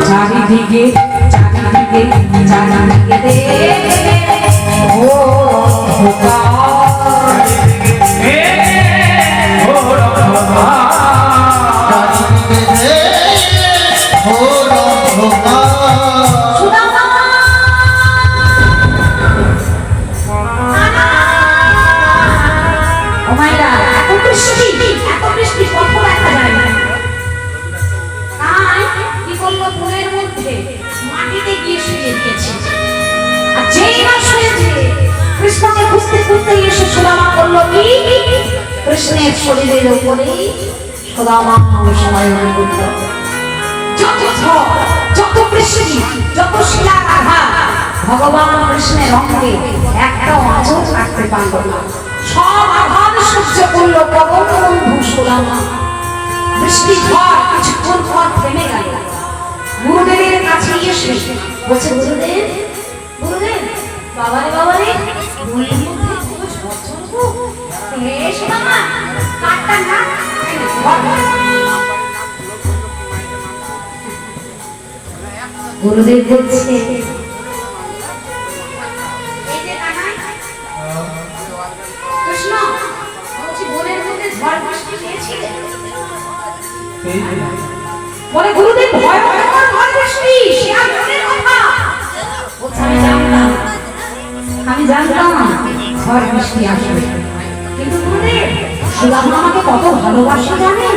চারিদিকে চারিদিকে চারিদিকে ও কৃষ্ণের শরীরের উপরে সুদামা সময় যত যত বৃষ্টি, যত শিলার আঘাত ভগবান কৃষ্ণের অঙ্গে একটা আজও থাকতে পারল না। সব আঘাত সহ্য করল পবন বন্ধু সুদামা বৃষ্টি, ঝড়, কিছুক্ষণ পর থেমে গেল। গুরুদেবের কাছে এসে বলছে, গুরুদেব গুরুদেব, বাবারে বৃষ্টি পেয়েছিলে? বলে, গুরুদেব ভয়ঙ্কর ঝড় বৃষ্টি, সে আর মনের কথা। বলছে, আমি জানতাম আমি জানতাম ঝড় বৃষ্টি আসবে। কিন্তু গুরুদেব সুদামা আমাকে কত ভালোবাসা জানেন?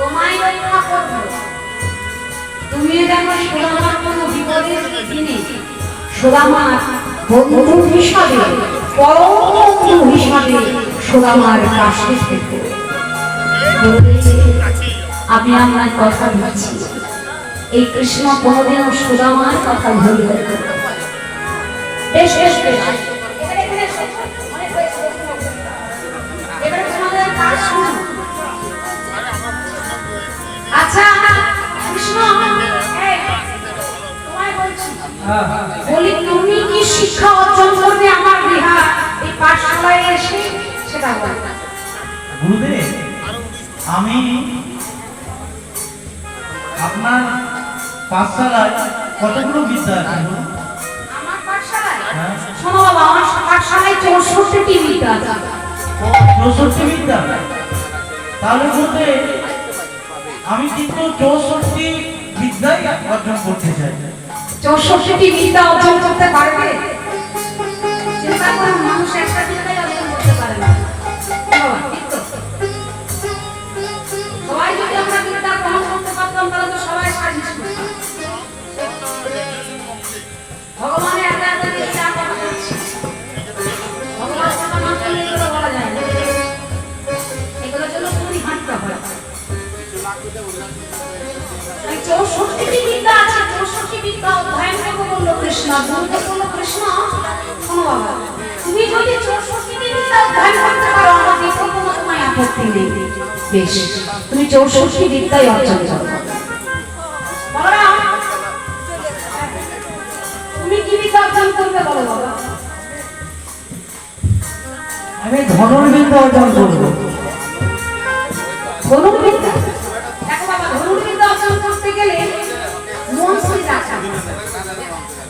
তোমায় রক্ষা করব। তুমি যেন সুদামার কোনো বিপদের দিনে সুদামার বন্ধু হিসাবে পরম বন্ধু হিসাবে সুদামার কাছে থেকে। আমি আমার কথা বলছি। এই কৃষ্ণ কোনোদিনও সুদামার কথা ভুলবে। বেশ বেশ বেশ। বলি তুমি কি শিক্ষা অর্জন করবে আমার বিহা এই পাঠশালায় এসে সেটা বলো। গুরুদেব আমি আপনার পাঠশালায় কতগুলো বিদ্যা আছে? আমার পাঠশালায়? হ্যাঁ। শোনো বাবা আমার পাঠশালায় চৌষট্টি বিদ্যা আছে। চৌষট্টি বিদ্যা? তাহলে বলতে আমি কিন্তু চৌষট্টি বিদ্যাই অর্জন করতে চাই। চৌষট্টি বিদ্যা অর্জন করতে পারবে চিন্তা করুন মানুষ একটা বিদ্যাই অর্জন করতে পারে না। কৃষ্ণ বলল কৃষ্ণ শোনো বাবা তুমি যদি করতে পারো কোনো তোমায় আপত্তি নেই বেশ তুমি চৌষট্টি বিদ্যাই অর্জন করো। তুমি কি বিদ্যা অর্জন করবে বলো বাবা আমি ধনুর্বিদ্যা অর্জন করব। ধনুর্বিদ্যা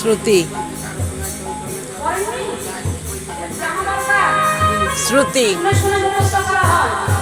শ্রুতি। শ্রুতি। শোনা করা হয়।